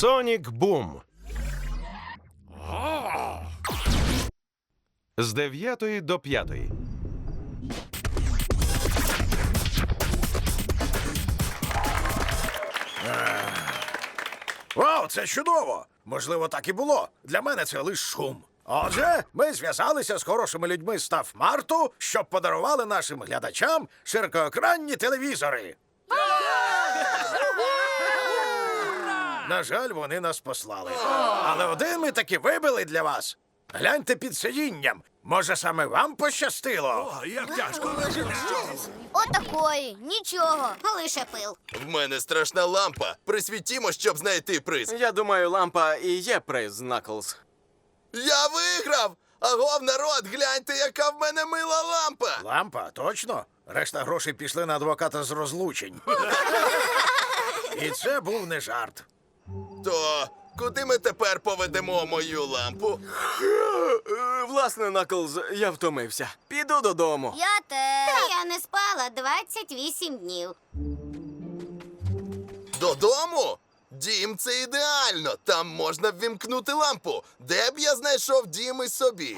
Сонік Бум. З 9 до 5. Вау, це чудово! Можливо, так і було. Для мене це лише шум. Отже, ми зв'язалися з хорошими людьми з Став Марту, щоб подарували нашим глядачам широкоекранні телевізори. На жаль, вони нас послали. Але один ми таки вибили для вас. Гляньте під сидінням. Може, саме вам пощастило? О, як тяжко. Отакої, нічого. Лише пил. В мене страшна лампа. Присвітімо, щоб знайти приз. Я думаю, лампа і є приз, Наклз. Я виграв! Агов, народ, гляньте, яка в мене мила лампа! Лампа, точно? Решта грошей пішли на адвоката з розлучень. І це був не жарт. То куди ми тепер поведемо мою лампу? Е, Власне, Наклз, я втомився. Піду додому. Я теж. Я не спала 28 днів. Додому? Дім це ідеально. Там можна ввімкнути лампу. Де б я знайшов дім і собі?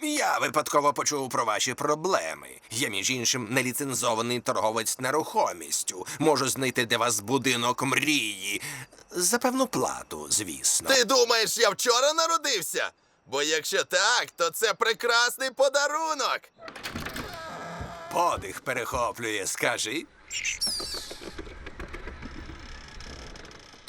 Я випадково почув про ваші проблеми. Я, між іншим, неліцензований торговець нерухомістю. Можу знайти для вас будинок мрії. За певну плату, звісно. Ти думаєш, я вчора народився? Бо якщо так, то це прекрасний подарунок. Подих перехоплює, скажи.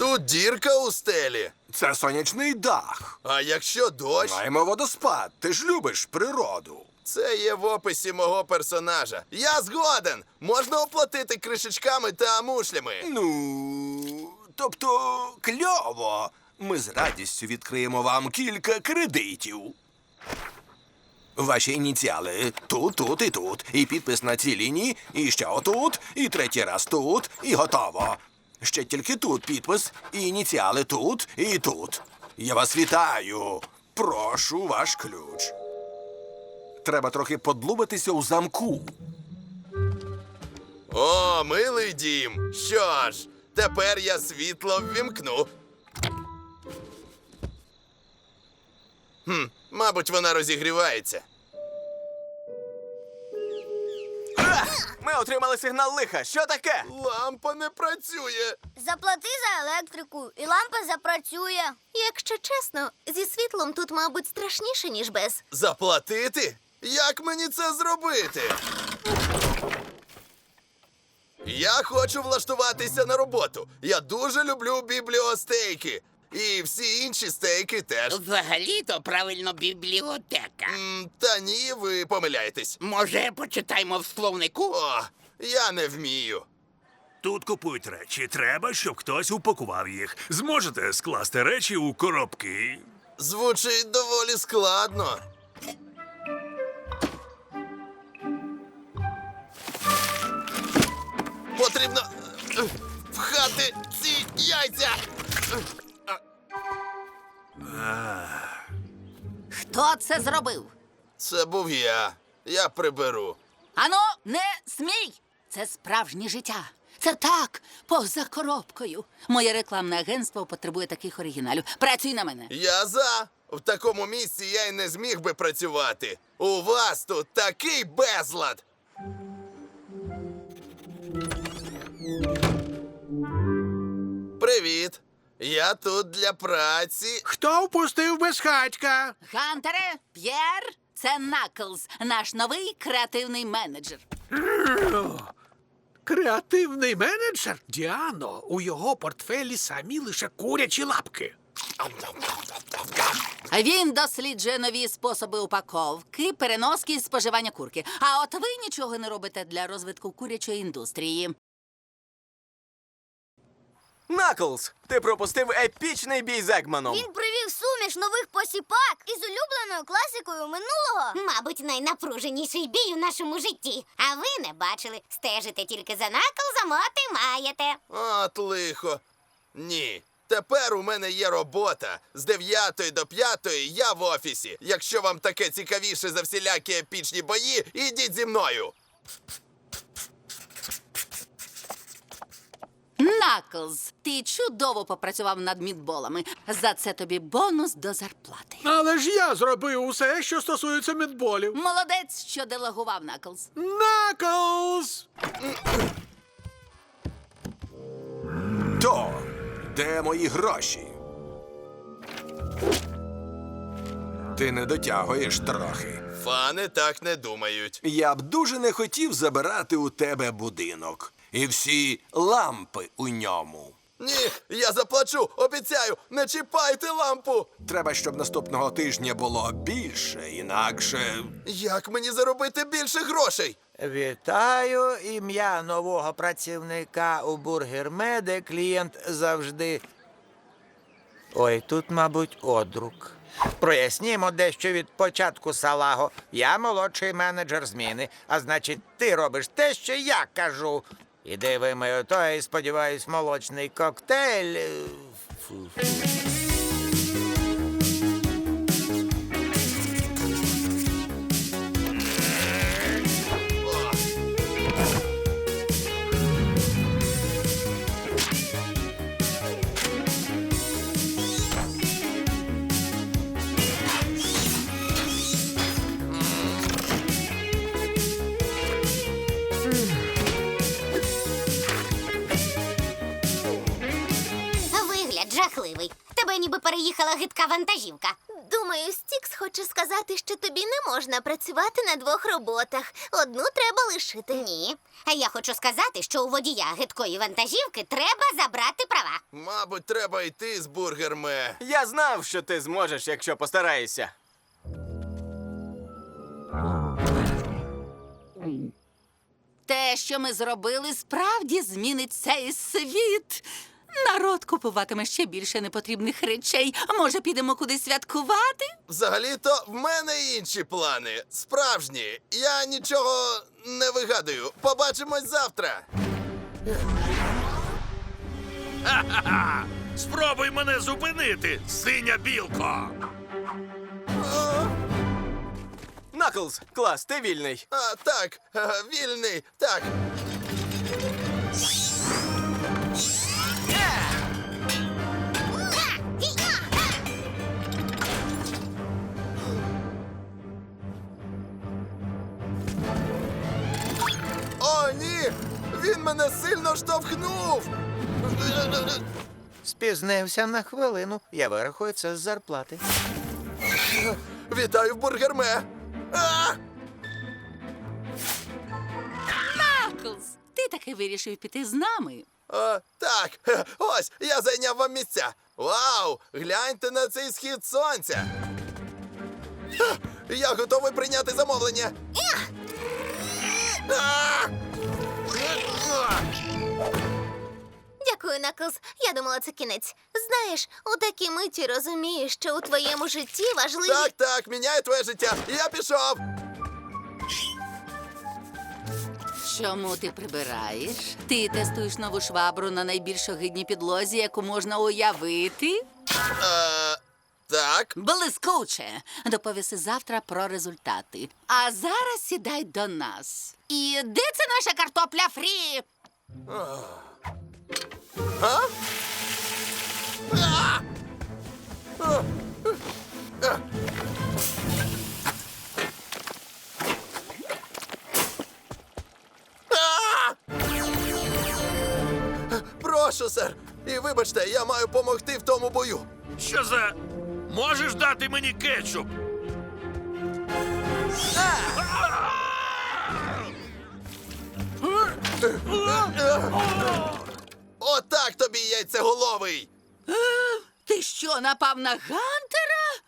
Тут дірка у стелі. Це сонячний дах. А якщо дощ, Маємо водоспад. Ти ж любиш природу. це є в описі мого персонажа. Я згоден. Можна оплатити кришечками та мушлями. Ну, тобто, кльово. Ми з радістю відкриємо вам кілька кредитів. Ваші ініціали тут, тут і тут. І підпис на цій лінії, і ще отут, і третій раз тут, і готово. Ще тільки тут підпис, і ініціали тут і тут. Я вас вітаю. Прошу ваш ключ. Треба трохи подлубатися у замку. О, милий дім. Що ж, тепер я світло ввімкну. Хм, мабуть, вона розігрівається. Ми отримали сигнал лиха. Що таке? Лампа не працює. Заплати за електрику, і лампа запрацює. Якщо чесно, зі світлом тут, мабуть, страшніше, ніж без. Заплатити? Як мені це зробити? Я хочу влаштуватися на роботу. Я дуже люблю бібліостейки. І всі інші стейки теж. Взагалі-то правильно бібліотека. М, Та ні, ви помиляєтесь. Може, почитаємо в словнику? О, я не вмію. Тут купують речі. Треба, щоб хтось упакував їх. Зможете скласти речі у коробки. Звучить доволі складно. Потрібно е, вхати ці яйця. Хто це зробив? Це був я. Я приберу. Ану, не смій! Це справжнє життя. Це так, поза коробкою. Моє рекламне агентство потребує таких оригіналів. Працюй на мене. Я за. В такому місці я й не зміг би працювати. У вас тут такий безлад. Привіт. Я тут для праці. Хто впустив безхатька? Гантере, П'єр, це Наклз, наш новий креативний менеджер. Креативний менеджер Діано. У його портфелі самі лише курячі лапки. Він досліджує нові способи упаковки, переноски і споживання курки. А от ви нічого не робите для розвитку курячої індустрії. Наклз, ти пропустив епічний бій з Егманом. Він привів суміш нових посіпак із улюбленою класикою минулого. Мабуть, найнапруженіший бій у нашому житті. А ви не бачили. Стежите тільки за наклзом, от і маєте. От лихо. Ні. Тепер у мене є робота. З 9 до 5 я в офісі. Якщо вам таке цікавіше за всілякі епічні бої, ідіть зі мною. Наклз, ти чудово попрацював над мідболами. За це тобі бонус до зарплати. Але ж я зробив усе, що стосується медболів. Молодець, що делегував Наклз. Наклз! То, де мої гроші? Ти не дотягуєш трохи. Фани так не думають. Я б дуже не хотів забирати у тебе будинок. І всі лампи у ньому. Ні, я заплачу, обіцяю, не чіпайте лампу. Треба, щоб наступного тижня було більше, інакше. Як мені заробити більше грошей? Вітаю, ім'я нового працівника у Бургер де клієнт завжди. Ой, тут, мабуть, одрук. Прояснімо дещо від початку салаго. Я молодший менеджер зміни, а значить, ти робиш те, що я кажу. Іди вимию той, сподіваюсь, молочний коктейль. Фу фу. Тебе гидка вантажівка. Думаю, Стікс хоче сказати, що тобі не можна працювати на двох роботах. Одну треба лишити. Ні. А я хочу сказати, що у водія гидкої вантажівки треба забрати права. Мабуть, треба йти з бургерме. Я знав, що ти зможеш, якщо постараєшся. Те, що ми зробили, справді змінить цей світ. Народ купуватиме ще більше непотрібних речей. Може, підемо кудись святкувати? Взагалі-то в мене інші плани. Справжні. Я нічого не вигадую. Побачимось завтра. Спробуй мене зупинити, синя білко. Наклз, клас, ти вільний. А, так, е, вільний, так. Мене сильно штовхнув! Спізнився на хвилину. Я вирахую це з зарплати. Вітаю в бургерме! А! Наклз, ти таки вирішив піти з нами. О, так, Хе, ось я зайняв вам місця. Вау! Гляньте на цей схід сонця. Ха, Я готовий прийняти замовлення. А! Дякую, Наклз. Я думала, це кінець. Знаєш, у такій миті розумієш, що у твоєму житті важливі. Так, так, міняю твоє життя. Я пішов. Чому ти прибираєш? Ти тестуєш нову швабру на найбільш огидній підлозі, яку можна уявити? Е, так. Блискуче. Доповіси завтра про результати. А зараз сідай до нас. І де це наша картопля фрі? А! Прошу, сер. І вибачте, я маю помогти в тому бою. Що за. Можеш дати мені кетчуп? Отак тобі яйцеголовий. Ти що, напав на Гантера?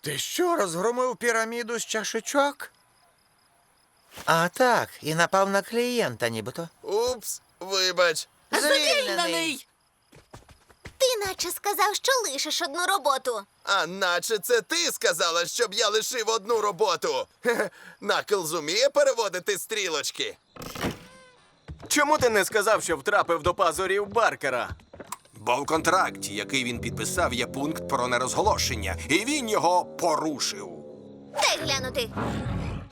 Ти що, розгромив піраміду з чашечок? А так, і напав на клієнта, нібито. Упс, вибач. Звільнений! Ти наче сказав, що лишиш одну роботу. А наче це ти сказала, щоб я лишив одну роботу. Хе-хе, Наклз уміє переводити стрілочки. Чому ти не сказав, що втрапив до пазурів Баркера? Бо в контракті, який він підписав, є пункт про нерозголошення, і він його порушив. Дай глянути.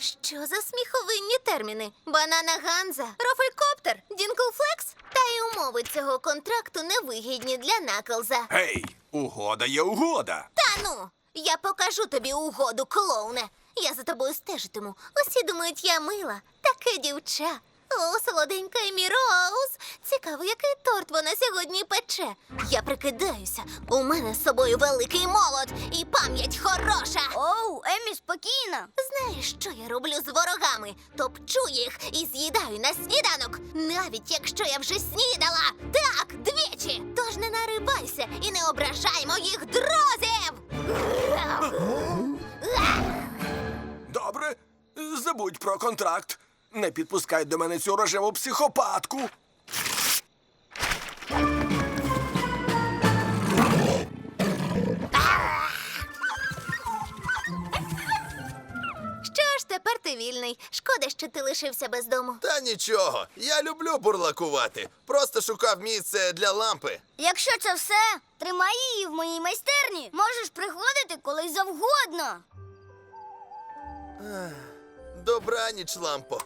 Що за сміховинні терміни? Банана Ганза, Рофелькоптер, Дінклфлекс? Та й умови цього контракту невигідні для Наклза. Гей, угода є угода. Та ну, я покажу тобі угоду, клоуне. Я за тобою стежитиму. Усі думають, я мила. Таке дівча. О, солоденька Емі Роуз. Цікаво, який торт вона сьогодні пече. Я прикидаюся. У мене з собою великий молот і пам'ять хороша. Оу, Емі, спокійно. Знаєш, що я роблю з ворогами? Топчу їх і з'їдаю на сніданок, навіть якщо я вже снідала. Так, двічі. Тож не нарибайся і не ображай моїх друзів. Добре, забудь про контракт. Не підпускай до мене цю рожеву психопатку. Що ж, тепер ти вільний. Шкода, що ти лишився без дому. Та нічого, я люблю бурлакувати. Просто шукав місце для лампи. Якщо це все, тримай її в моїй майстерні. Можеш приходити коли завгодно. Добраніч, лампо.